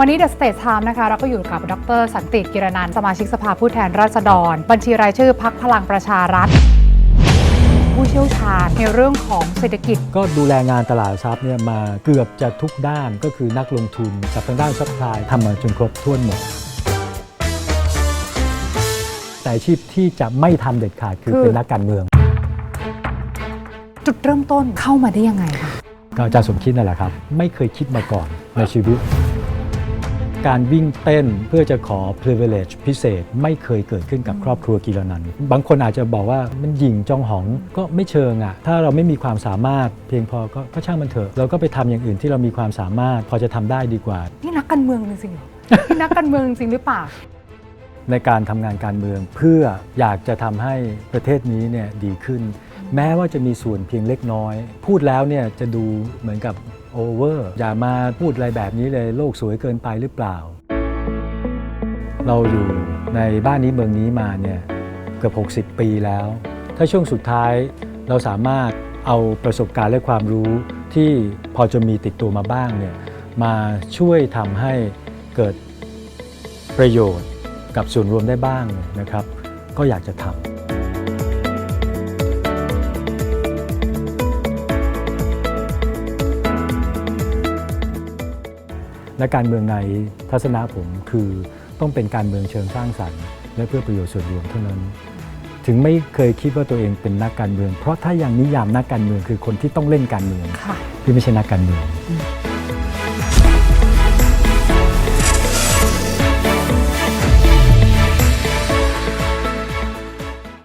วันนี้เดอะสเต t ไทม์นะคะเราก็อยู่กับดรสันติกิรนันท์สมาชิกสภาผู้แทนราษฎร บัญชีรายชื่อพักพลังประชารัฐ ผู้เชี่ยวชาญในเรื่องของเศรษฐกิจ ก็ดูแลงานตลาดทรัพย์เนี่ยมาเกือบจะทุกด้านก็คือนักลงทุนกับทางด้านซัพพลายทำมาจนครบถ้วนหมดแต่อาชีพที่จะไม่ทำเด็ดขาดคือคือเป็นนักการเมือง จุดเริ่มต้นเข้ามาได้ยังไงคะก็อาจารย์สมคิดนั่นแหละครับ ไม่เคยคิดมาก่อนในชีวิต การวิ่งเต้นเพื่อจะขอ privilege พิเศษไม่เคยเกิดขึ้นกับครอบครัวกีรนันท์บางคนอาจจะบอกว่ามันหยิ่งจองหองก็ไม่เชิงอะ่ะถ้าเราไม่มีความสามารถเพียงพอก็ก็ช่างมันเถอะ เราก็ไปทำอย่างอื่นที่เรามีความสามารถ พอจะทำได้ดีกว่า นี่นักการเมืองจริงๆเหรอนี่นักการเมืองจริงหรือเปล่า ในการทำงานการเมืองเพื่ออยากจะทำให้ประเทศนี้เนี่ยดีขึ้น แม้ว่าจะมีส่วนเพียงเล็กน้อย พูดแล้วเนี่ยจะดูเหมือนกับ โอเวอร์อย่ามาพูดอะไรแบบนี้เลยโลกสวยเกินไปหรือเปล่า เราอยู่ในบ้านนี้เมืองนี้มาเนี่ยเกือบ60 ปีแล้ว ถ้าช่วงสุดท้ายเราสามารถเอาประสบการณ์และความรู้ที่พอจะมีติดตัวมาบ้างเนี่ยมาช่วยทำให้เกิดประโยชน์กับส่วนรวมได้บ้างนะครับ ก็อยากจะทำ และการเมืองในทัศนะผมคือต้องเป็นการเมืองเชิงสร้างสรรค์ และเพื่อประโยชน์ส่วนรวมเท่านั้น ถึงไม่เคยคิดว่าตัวเองเป็นนักการเมือง เพราะถ้าอย่างนิยามนักการเมืองคือคนที่ต้องเล่นการเมืองค่ะพี่ไม่ใช่นักการเมืองอืม